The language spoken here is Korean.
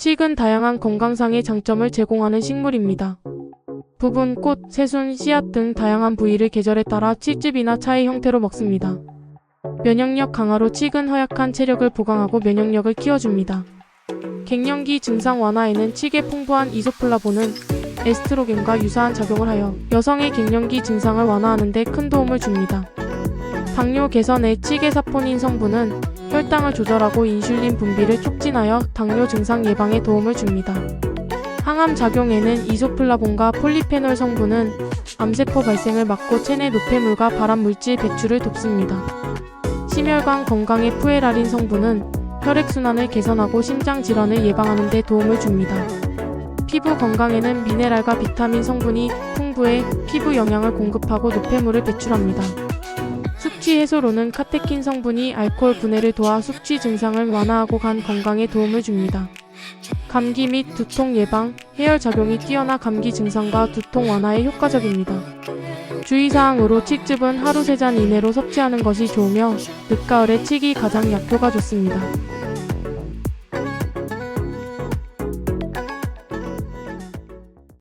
칡은 다양한 건강상의 장점을 제공하는 식물입니다. 부분, 꽃, 새순, 씨앗 등 다양한 부위를 계절에 따라 칡즙이나 차의 형태로 먹습니다. 면역력 강화로 칡은 허약한 체력을 보강하고 면역력을 키워줍니다. 갱년기 증상 완화에는 칡의 풍부한 이소플라본은 에스트로겐과 유사한 작용을 하여 여성의 갱년기 증상을 완화하는 데 큰 도움을 줍니다. 당뇨 개선에 칡의 사포닌 성분은 혈당을 조절하고 인슐린 분비를 촉진하여 당뇨 증상 예방에 도움을 줍니다. 항암 작용에는 이소플라본과 폴리페놀 성분은 암세포 발생을 막고 체내 노폐물과 발암 물질 배출을 돕습니다. 심혈관 건강에 푸에라린 성분은 혈액순환을 개선하고 심장 질환을 예방하는 데 도움을 줍니다. 피부 건강에는 미네랄과 비타민 성분이 풍부해 피부 영양을 공급하고 노폐물을 배출합니다. 숙취 해소로는 카테킨 성분이 알코올 분해를 도와 숙취 증상을 완화하고 간 건강에 도움을 줍니다. 감기 및 두통 예방, 해열 작용이 뛰어나 감기 증상과 두통 완화에 효과적입니다. 주의사항으로 칡즙은 하루 3잔 이내로 섭취하는 것이 좋으며 늦가을에 칡이 가장 약효가 좋습니다.